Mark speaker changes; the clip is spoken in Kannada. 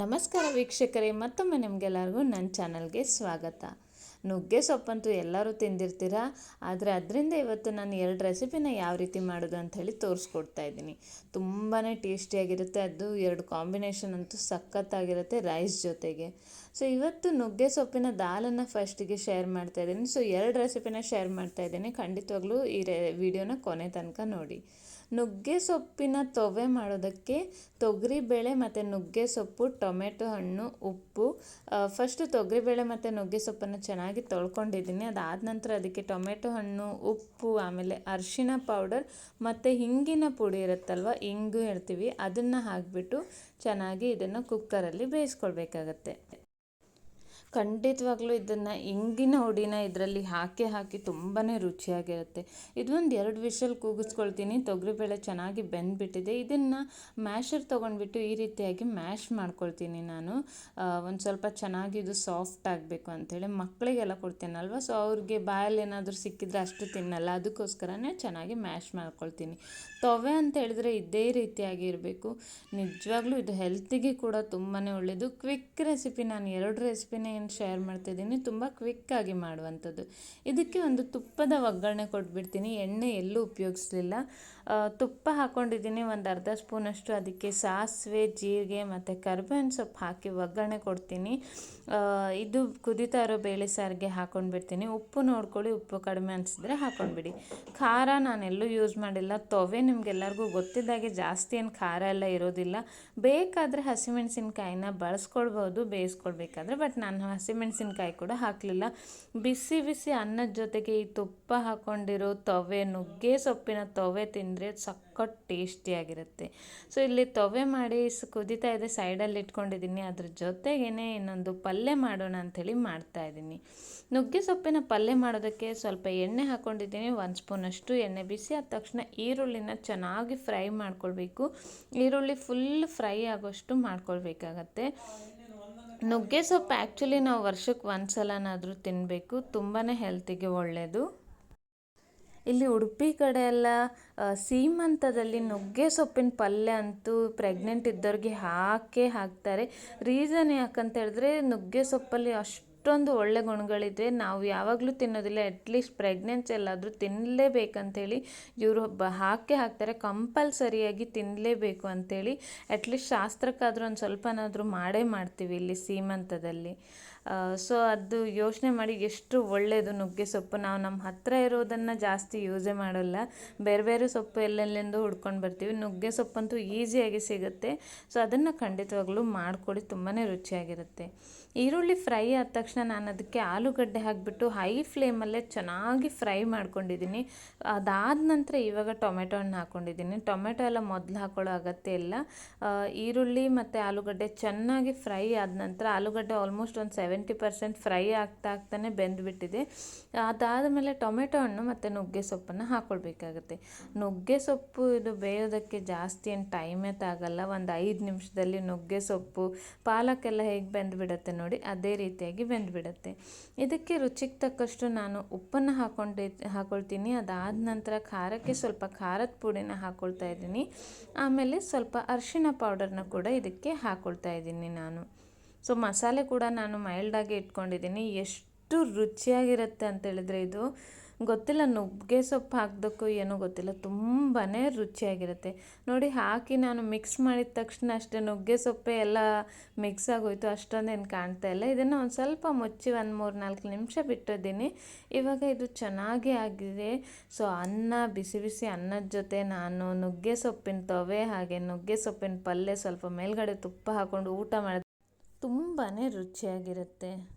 Speaker 1: ನಮಸ್ಕಾರ ವೀಕ್ಷಕರೇ ಮತ್ತೊಮ್ಮೆ ನಿಮಗೆಲ್ಲರಿಗೂ ನನ್ನ ಚಾನಲ್ಗೆ ಸ್ವಾಗತ. ನುಗ್ಗೆ ಸೊಪ್ಪಂತೂ ಎಲ್ಲರೂ ತಿಂದಿರ್ತೀರ? ಆದರೆ ಅದರಿಂದ ಇವತ್ತು ನಾನು ಎರಡು ರೆಸಿಪಿನ ಯಾವ ರೀತಿ ಮಾಡೋದು ಅಂತ ಹೇಳಿ ತೋರಿಸ್ಕೊಡ್ತಾ ಇದ್ದೀನಿ. ತುಂಬಾ ಟೇಸ್ಟಿಯಾಗಿರುತ್ತೆ. ಅದು ಎರಡು ಕಾಂಬಿನೇಷನ್ ಅಂತೂ ಸಖತ್ತಾಗಿರುತ್ತೆ ರೈಸ್ ಜೊತೆಗೆ. ಸೊ, ಇವತ್ತು ನುಗ್ಗೆ ಸೊಪ್ಪಿನ ದಾಲನ್ನು ಫಸ್ಟಿಗೆ ಶೇರ್ ಮಾಡ್ತಾ ಇದ್ದೀನಿ. ಸೊ, ಎರಡು ರೆಸಿಪಿನ ಶೇರ್ ಮಾಡ್ತಾ ಇದ್ದೀನಿ. ಖಂಡಿತವಾಗ್ಲೂ ಈ ರೆ ವಿಡಿಯೋನ ಕೊನೆ ತನಕ ನೋಡಿ. ನುಗ್ಗೆ ಸೊಪ್ಪಿನ ತೊವೆ ಮಾಡೋದಕ್ಕೆ ತೊಗರಿಬೇಳೆ ಮತ್ತು ನುಗ್ಗೆ ಸೊಪ್ಪು, ಟೊಮೆಟೊ ಹಣ್ಣು, ಉಪ್ಪು ಫಸ್ಟು ತೊಗರಿಬೇಳೆ ಮತ್ತು ನುಗ್ಗೆ ಸೊಪ್ಪನ್ನು ಚೆನ್ನಾಗಿ ತೊಳ್ಕೊಂಡಿದ್ದೀನಿ. ಅದಾದ ನಂತರ ಅದಕ್ಕೆ ಟೊಮೆಟೊ ಹಣ್ಣು, ಉಪ್ಪು, ಆಮೇಲೆ ಅರಿಶಿಣ ಪೌಡರ್ ಮತ್ತು ಹಿಂಗಿನ ಪುಡಿ ಇರುತ್ತಲ್ವ, ಹಿಂಗು ಹೇಳ್ತೀವಿ. ಅದನ್ನು ಹಾಕಿಬಿಟ್ಟು ಚೆನ್ನಾಗಿ ಇದನ್ನು ಕುಕ್ಕರಲ್ಲಿ ಬೇಯಿಸ್ಕೊಳ್ಬೇಕಾಗತ್ತೆ. ಖಂಡಿತವಾಗ್ಲೂ ಇದನ್ನು ಇಂಗಿನ ಹುಡಿನ ಇದರಲ್ಲಿ ಹಾಕಿ ಹಾಕಿ ತುಂಬಾ ರುಚಿಯಾಗಿರುತ್ತೆ. ಇದೊಂದು ಎರಡು ವಿಷಲ್ ಕೂಗಿಸ್ಕೊಳ್ತೀನಿ. ತೊಗರಿಬೇಳೆ ಚೆನ್ನಾಗಿ ಬೆಂದ್ಬಿಟ್ಟಿದೆ. ಇದನ್ನು ಮ್ಯಾಶರ್ ತೊಗೊಂಡ್ಬಿಟ್ಟು ಈ ರೀತಿಯಾಗಿ ಮ್ಯಾಶ್ ಮಾಡ್ಕೊಳ್ತೀನಿ ನಾನು. ಒಂದು ಸ್ವಲ್ಪ ಚೆನ್ನಾಗಿ ಇದು ಸಾಫ್ಟ್ ಆಗಬೇಕು ಅಂಥೇಳಿ ಮಕ್ಕಳಿಗೆಲ್ಲ ಕೊಡ್ತೀನಲ್ವ? ಸೊ ಅವ್ರಿಗೆ ಬಾಯಲ್ಲಿ ಏನಾದರೂ ಸಿಕ್ಕಿದ್ರೆ ಅಷ್ಟು ತಿನ್ನಲ್ಲ. ಅದಕ್ಕೋಸ್ಕರನೇ ಚೆನ್ನಾಗಿ ಮ್ಯಾಶ್ ಮಾಡ್ಕೊಳ್ತೀನಿ. ತೊವೆ ಅಂತ ಹೇಳಿದ್ರೆ ಇದೇ ರೀತಿಯಾಗಿ ಇರಬೇಕು. ನಿಜವಾಗ್ಲೂ ಇದು ಹೆಲ್ತಿಗೆ ಕೂಡ ತುಂಬಾ ಒಳ್ಳೆಯದು ಕ್ವಿಕ್ ರೆಸಿಪಿ ನಾನು ಎರಡು ರೆಸಿಪಿನೇ ಏನು ಶೇರ್ ಮಾಡ್ತಿದ್ದೀನಿ, ತುಂಬ ಕ್ವಿಕ್ಕಾಗಿ ಮಾಡುವಂಥದ್ದು. ಇದಕ್ಕೆ ಒಂದು ತುಪ್ಪದ ಒಗ್ಗರಣೆ ಕೊಟ್ಬಿಡ್ತೀನಿ, ಎಣ್ಣೆ ಎಲ್ಲೂ ಉಪಯೋಗಿಸ್ಲಿಲ್ಲ. ತುಪ್ಪ ಹಾಕ್ಕೊಂಡಿದ್ದೀನಿ ಒಂದು ಅರ್ಧ ಸ್ಪೂನಷ್ಟು ಅದಕ್ಕೆ ಸಾಸಿವೆ, ಜೀರಿಗೆ ಮತ್ತು ಕರ್ಬೇವಿನ ಸೊಪ್ಪು ಹಾಕಿ ಒಗ್ಗರಣೆ ಕೊಡ್ತೀನಿ. ಇದು ಕುದೀತಾ ಇರೋ ಬೇಳೆ ಸಾರಿಗೆ ಹಾಕ್ಕೊಂಡ್ಬಿಡ್ತೀನಿ ಉಪ್ಪು ನೋಡ್ಕೊಳ್ಳಿ, ಉಪ್ಪು ಕಡಿಮೆ ಅನಿಸಿದ್ರೆ ಹಾಕ್ಕೊಂಡ್ಬಿಡಿ ಖಾರ ನಾನೆಲ್ಲೂ ಯೂಸ್ ಮಾಡಿಲ್ಲ. ತೊವೆ ನಿಮಗೆಲ್ಲರಿಗೂ ಗೊತ್ತಿದ್ದಾಗೆ ಜಾಸ್ತಿ ಏನು ಖಾರ ಎಲ್ಲ ಇರೋದಿಲ್ಲ. ಬೇಕಾದರೆ ಹಸಿಮೆಣಸಿನ್ಕಾಯಿನ ಬಳಸ್ಕೊಳ್ಬೋದು ಬೇಯಿಸ್ಕೊಳ್ಬೇಕಾದ್ರೆ ಬಟ್ ನಾನು ಹಸಿಮೆಣಸಿನ್ಕಾಯಿ ಕೂಡ ಹಾಕಲಿಲ್ಲ. ಬಿಸಿ ಬಿಸಿ ಅನ್ನದ ಜೊತೆಗೆ ಈ ತುಪ್ಪ ಹಾಕ್ಕೊಂಡಿರೋ ತೊವೆ, ನುಗ್ಗೆ ಸೊಪ್ಪಿನ ತೊವೆ ತಿಂದರೆ ಸಖತ್ ಟೇಸ್ಟಿಯಾಗಿರುತ್ತೆ ಸೊ, ಇಲ್ಲಿ ತೊವೆ ಮಾಡಿ ಕುದಿತಾ ಇದೆ, ಸೈಡಲ್ಲಿ ಇಟ್ಕೊಂಡಿದ್ದೀನಿ. ಅದ್ರ ಜೊತೆಗೇ ಇನ್ನೊಂದು ಪಲ್ಯ ಮಾಡೋಣ ಅಂಥೇಳಿ ಮಾಡ್ತಾಯಿದ್ದೀನಿ ನುಗ್ಗೆ ಸೊಪ್ಪಿನ ಪಲ್ಯ ಮಾಡೋದಕ್ಕೆ ಸ್ವಲ್ಪ ಎಣ್ಣೆ ಹಾಕ್ಕೊಂಡಿದ್ದೀನಿ ಒಂದು ಸ್ಪೂನಷ್ಟು ಎಣ್ಣೆ ಬಿಸಿ ಆದ ತಕ್ಷಣ ಈರುಳ್ಳಿನ ಚೆನ್ನಾಗಿ ಫ್ರೈ ಮಾಡ್ಕೊಳ್ಬೇಕು. ಈರುಳ್ಳಿ ಫುಲ್ ಫ್ರೈ ಆಗೋಷ್ಟು ಮಾಡ್ಕೊಳ್ಬೇಕಾಗತ್ತೆ. ನುಗ್ಗೆ ಸೊಪ್ಪು ಆ್ಯಕ್ಚುಲಿ ನಾವು ವರ್ಷಕ್ಕೆ ಒಂದು ಸಲನಾದರೂ ತಿನ್ನಬೇಕು ತುಂಬಾ ಹೆಲ್ತಿಗೆ ಒಳ್ಳೆಯದು ಇಲ್ಲಿ ಉಡುಪಿ ಕಡೆ ಎಲ್ಲ ಸೀಮಂತದಲ್ಲಿ ನುಗ್ಗೆ ಸೊಪ್ಪಿನ ಪಲ್ಯ ಅಂತೂ ಪ್ರೆಗ್ನೆಂಟ್ ಇದ್ದವ್ರಿಗೆ ಹಾಕೇ ಹಾಕ್ತಾರೆ. ರೀಸನ್ ಯಾಕಂತ ಹೇಳಿದ್ರೆ ನುಗ್ಗೆ ಸೊಪ್ಪಲ್ಲಿ ಅಷ್ಟು ಅಷ್ಟೊಂದು ಒಳ್ಳೆ ಗುಣಗಳಿದೆ. ನಾವು ಯಾವಾಗಲೂ ತಿನ್ನೋದಿಲ್ಲ ಅಟ್ಲೀಸ್ಟ್ ಪ್ರೆಗ್ನೆನ್ಸಿ ಎಲ್ಲಾದರೂ ತಿನ್ನಲೇಬೇಕಂತೇಳಿ ಇವರು ಬ ಹಾಕೇ ಹಾಕ್ತಾರೆ, ಕಂಪಲ್ಸರಿಯಾಗಿ ತಿನ್ನಲೇಬೇಕು ಅಂಥೇಳಿ ಅಟ್ಲೀಸ್ಟ್ ಶಾಸ್ತ್ರಕ್ಕಾದರೂ ಒಂದು ಸ್ವಲ್ಪನಾದರೂ ಮಾಡೇ ಮಾಡ್ತೀವಿ ಇಲ್ಲಿ ಸೀಮಂತದಲ್ಲಿ. ಸೊ ಅದು ಯೋಚನೆ ಮಾಡಿ ಎಷ್ಟು ಒಳ್ಳೆಯದು ನುಗ್ಗೆ ಸೊಪ್ಪು. ನಾವು ನಮ್ಮ ಹತ್ತಿರ ಇರೋದನ್ನು ಜಾಸ್ತಿ ಯೂಸೇ ಮಾಡೋಲ್ಲ. ಬೇರೆ ಬೇರೆ ಸೊಪ್ಪು ಎಲ್ಲೆಲ್ಲಿಂದ ಹುಡ್ಕೊಂಡು ಬರ್ತೀವಿ. ನುಗ್ಗೆ ಸೊಪ್ಪಂತೂ ಈಸಿಯಾಗಿ ಸಿಗುತ್ತೆ. ಸೊ ಅದನ್ನು ಖಂಡಿತವಾಗ್ಲೂ ಮಾಡಿಕೊಡಿ ತುಂಬಾ ರುಚಿಯಾಗಿರುತ್ತೆ. ಈರುಳ್ಳಿ ಫ್ರೈ ಆದ ತಕ್ಷಣ ನಾನು ಅದಕ್ಕೆ ಆಲೂಗಡ್ಡೆ ಹಾಕಿಬಿಟ್ಟು ಹೈ ಫ್ಲೇಮಲ್ಲೇ ಚೆನ್ನಾಗಿ ಫ್ರೈ ಮಾಡ್ಕೊಂಡಿದ್ದೀನಿ. ಅದಾದ ನಂತರ ಇವಾಗ ಟೊಮೆಟೊ ಹಣ್ಣು ಹಾಕ್ಕೊಂಡಿದ್ದೀನಿ ಟೊಮೆಟೊ ಎಲ್ಲ ಮೊದಲು ಹಾಕೊಳ್ಳೋ ಅಗತ್ಯ ಇಲ್ಲ. ಈರುಳ್ಳಿ ಮತ್ತು ಆಲೂಗಡ್ಡೆ ಚೆನ್ನಾಗಿ ಫ್ರೈ ಆದ ನಂತರ ಆಲೂಗಡ್ಡೆ ಆಲ್ಮೋಸ್ಟ್ ಒಂದು ಸೆವೆಂಟಿ ಪರ್ಸೆಂಟ್ ಫ್ರೈ ಆಗ್ತಾ ಆಗ್ತಾನೆ ಬೆಂದುಬಿಟ್ಟಿದೆ. ಅದಾದಮೇಲೆ ಟೊಮೆಟೊ ಹಣ್ಣು ಮತ್ತು ನುಗ್ಗೆ ಸೊಪ್ಪನ್ನು ಹಾಕ್ಕೊಳ್ಬೇಕಾಗುತ್ತೆ ನುಗ್ಗೆ ಸೊಪ್ಪು ಇದು ಬೇಯೋದಕ್ಕೆ ಜಾಸ್ತಿ ಏನು ಟೈಮೇ ತಾಗಲ್ಲ. ಒಂದು ಐದು ನಿಮಿಷದಲ್ಲಿ ನುಗ್ಗೆ ಸೊಪ್ಪು ಪಾಲಕ್ಕೆಲ್ಲ ಹೇಗೆ ಬೆಂದುಬಿಡತ್ತೆ ನೋಡಿ, ಅದೇ ರೀತಿಯಾಗಿ ಬೆಂದುಬಿಡತ್ತೆ. ಇದಕ್ಕೆ ರುಚಿಗೆ ತಕ್ಕಷ್ಟು ನಾನು ಉಪ್ಪನ್ನು ಹಾಕೊಂಡಿ ಹಾಕ್ಕೊಳ್ತೀನಿ ಅದಾದ ನಂತರ ಖಾರಕ್ಕೆ ಸ್ವಲ್ಪ ಖಾರದ ಪುಡಿನ ಹಾಕ್ಕೊಳ್ತಾ ಇದ್ದೀನಿ. ಆಮೇಲೆ ಸ್ವಲ್ಪ ಅರಿಶಿಣ ಪೌಡರ್ನ ಕೂಡ ಇದಕ್ಕೆ ಹಾಕ್ಕೊಳ್ತಾ ಇದ್ದೀನಿ ನಾನು. ಸೊ ಮಸಾಲೆ ಕೂಡ ನಾನು ಮೈಲ್ಡಾಗಿ ಇಟ್ಕೊಂಡಿದ್ದೀನಿ. ಎಷ್ಟು ರುಚಿಯಾಗಿರುತ್ತೆ ಅಂತೇಳಿದರೆ ಇದು ಗೊತ್ತಿಲ್ಲ, ನುಗ್ಗೆ ಸೊಪ್ಪು ಹಾಕಿದಕ್ಕೂ ಏನೋ ಗೊತ್ತಿಲ್ಲ ತುಂಬಾ ರುಚಿಯಾಗಿರುತ್ತೆ. ನೋಡಿ, ಹಾಕಿ ನಾನು ಮಿಕ್ಸ್ ಮಾಡಿದ ತಕ್ಷಣ ಅಷ್ಟೇ ನುಗ್ಗೆ ಸೊಪ್ಪೆ ಎಲ್ಲ ಮಿಕ್ಸ್ ಆಗೋಯ್ತು ಅಷ್ಟೊಂದೇನು ಕಾಣ್ತಾ ಇಲ್ಲ. ಇದನ್ನು ಒಂದು ಸ್ವಲ್ಪ ಮುಚ್ಚಿ ಒಂದು ಮೂರು ನಾಲ್ಕು ನಿಮಿಷ ಬಿಟ್ಟಿದ್ದೀನಿ. ಇವಾಗ ಇದು ಚೆನ್ನಾಗಿ ಆಗಿದೆ. ಸೊ ಅನ್ನ, ಬಿಸಿ ಬಿಸಿ ಅನ್ನದ ಜೊತೆ ನಾನು ನುಗ್ಗೆ ಸೊಪ್ಪಿನ ತವೆ ಹಾಗೆ ನುಗ್ಗೆ ಸೊಪ್ಪಿನ ಪಲ್ಯ ಸ್ವಲ್ಪ ಮೇಲ್ಗಡೆ ತುಪ್ಪ ಹಾಕ್ಕೊಂಡು ಊಟ ಮಾಡಿದೆ ತುಂಬಾ ರುಚಿಯಾಗಿರುತ್ತೆ.